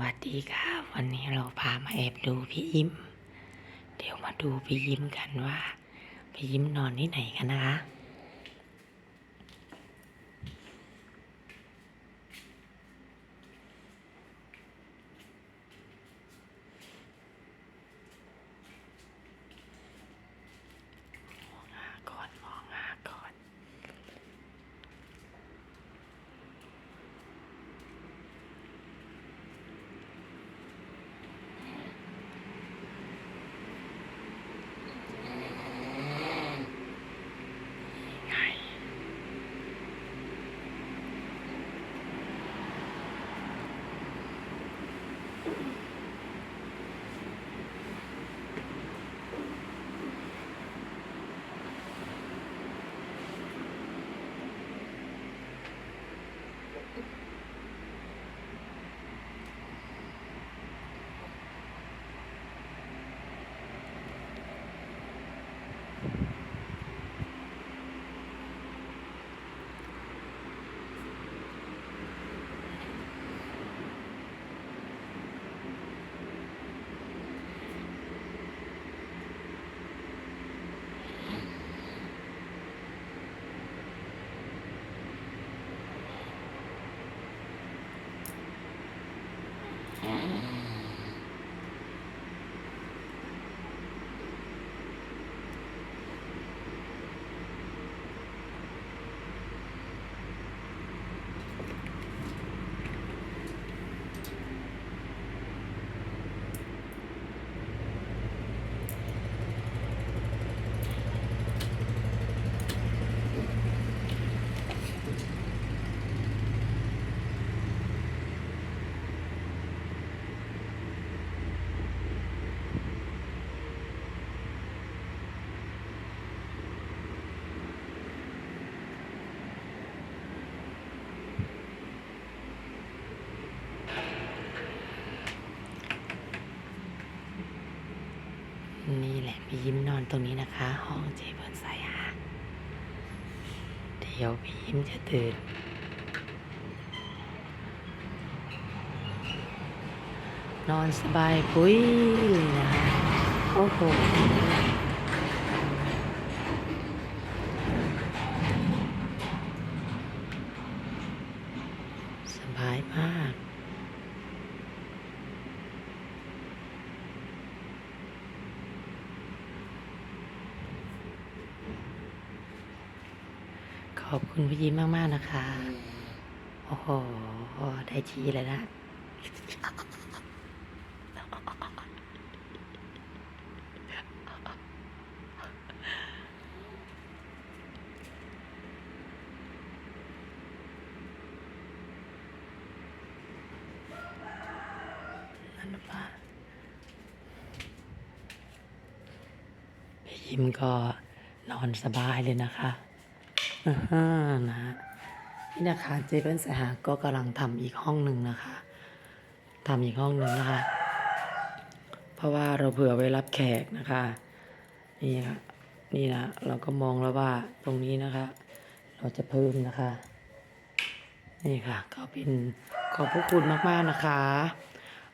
วัสดีค่ะ วันนี้เราพามาแอบดูพี่ยิ้ม เดี๋ยวมาดูพี่ยิ้มกันว่า พี่ยิ้มนอนที่ไหนกันนะคะ นี่แหละพี่ยิ้มนอนตรงนี้นะคะ ห้องเจเบิร์นสายหาเดี๋ยวพี่ยิ้มจะตื่นนอนสบายปุ้ยเลยนะคะโอ้โห สบายมาก ขอบคุณพี่ยิ้มมาก ๆ นะคะ โอ้โห ได้ทีเลยนะ นั่นหรือเปล่าพี่ยิ้มก็นอนสบายเลยนะคะ อ่าฮะนะฮะนี่นะคะเจเปิ้ลสหาก็กำลังทำอีกห้องหนึ่งนะคะทำอีกห้องหนึ่งนะคะ เพราะว่าเราเผื่อไว้รับแขกนะคะ นี่ค่ะนี่นะเราก็มองแล้วว่าตรงนี้นะคะ เราจะเพิ่มนะคะ นี่ค่ะ ก็เป็นขอบพระคุณมากๆนะคะ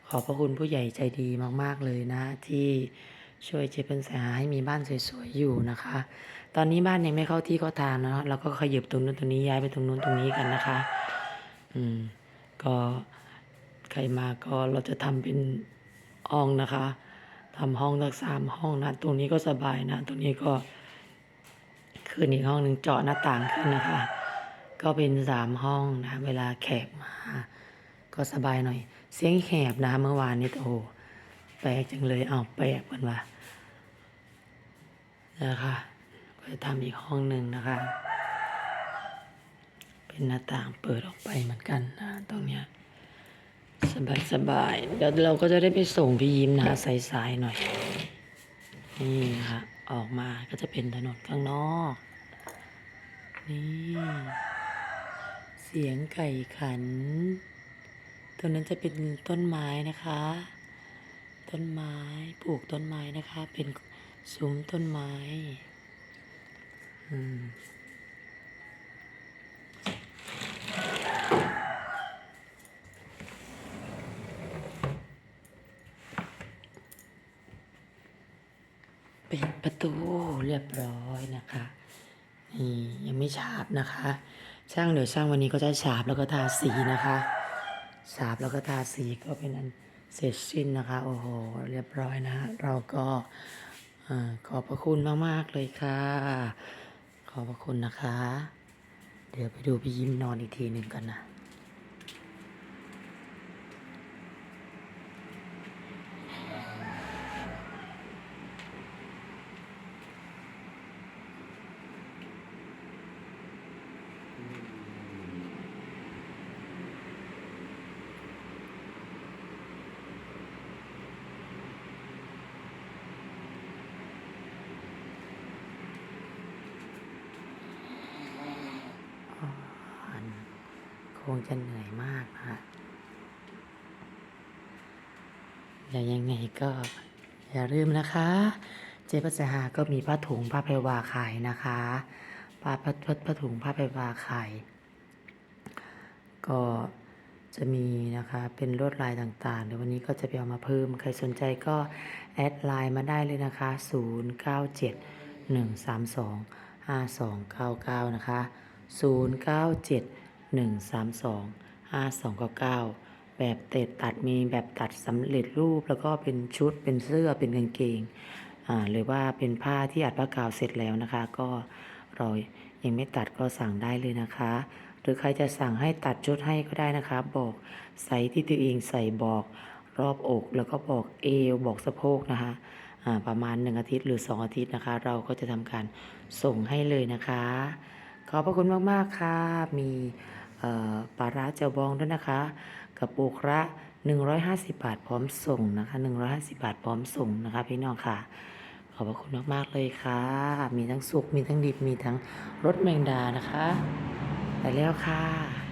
ขอบพระคุณผู้ใหญ่ใจดีมาก ๆเลยนะที่ ช่วยเจเปิลสหาให้มีบ้านสวยๆอยู่นะคะ ตอนนี้บ้านยังไม่เข้าที่เข้าทางเนาะเราก็ขยับตรงนู้นตรงนี้ย้ายไปตรงนู้นตรงนี้กันนะคะ อืม ก็ใครมาก็เราจะทำเป็นห้องนะคะทำห้องสักสามห้องนะ ตรงนี้ก็สบายนะ ตรงนี้ก็คืนอีกห้องหนึ่งเจาะหน้าต่างขึ้นนะคะ ก็เป็นสามห้องนะ เวลาแขกมา ก็สบายหน่อย เสียงแหบนะเมื่อวานนี้โอ้ แปลกจังเลยเอาแปลกมันว่านะคะก็จะทำอีกห้องหนึ่งนะคะ เป็นหน้าต่างเปิดออกไปเหมือนกันนะตรงเนี้ยสบายสบายเดี๋ยวเราก็จะได้ไปส่งพี่ยิ้มนะคะสายๆหน่อยนี่ค่ะออกมาก็จะเป็นถนนข้างนอก นี่ เสียงไก่ขัน ตัวนั้นจะเป็นต้นไม้นะคะ ต้นไม้ปลูกต้นไม้นะคะ เป็นซุ้มต้นไม้มเป็นประตูเรียบร้อยนะคะนี่ยังไม่ฉาบนะคะ ช่างเดี๋ยวช่างวันนี้ก็จะฉาบแล้วก็ทาสีนะคะ ฉาบแล้วก็ทาสีก็เป็นอัน เสร็จสิ้นนะคะ โอ้โห เรียบร้อยนะ เราก็อ่าขอบพระคุณมาก ๆ เลยค่ะ ขอบพระคุณนะคะ เดี๋ยวไปดูพี่ยิ้มนอนอีกทีหนึ่งกันนะ คงจะเหนื่อยมากนะอย่ายังไงก็ อย่าลืมนะคะ เจ๊ปัสหาก็มีผ้าถุงผ้าไพรวาขายนะคะผ้าผ้าผ้าถุงผ้าไพรวาขายก็จะมีนะคะเป็นลวดลายต่างๆเดี๋ยววันนี้ก็จะไปเอามาเพิ่ม ใครสนใจก็แอดไลน์มาได้เลยนะคะ 097 132 5299 นะคะ 097 132 5299 แบบเตดตัดมีแบบตัดสำเร็จรูปแล้วก็เป็นชุดเป็นเสื้อเป็นกางเกงหรือว่าเป็นผ้าที่อัดผ้ากาวเสร็จแล้วนะคะ ก็เรายังไม่ตัดก็สั่งได้เลยนะคะ หรือใครจะสั่งให้ตัดชุดให้ก็ได้นะคะ บอกไซส์ที่ตัวเองใส่บอกรอบอก แล้วก็บอกเอวบอกสะโพกนะคะประมาณ 1 อาทิตย์หรือ 2 อาทิตย์นะคะ เราก็จะทำการส่งให้เลยนะคะ ขอบพระคุณมาก ๆ ค่ะมี ปลาร้าเจ้าบองด้วยนะคะ กับปูคระ150 บาทพร้อมส่งนะคะ150 บาทพร้อมส่งนะคะ พี่น้องค่ะ ขอบพระคุณมากๆเลยค่ะ มีทั้งสุกมีทั้งดิบมีทั้งรสแมงดานะคะ ไปแล้วค่ะ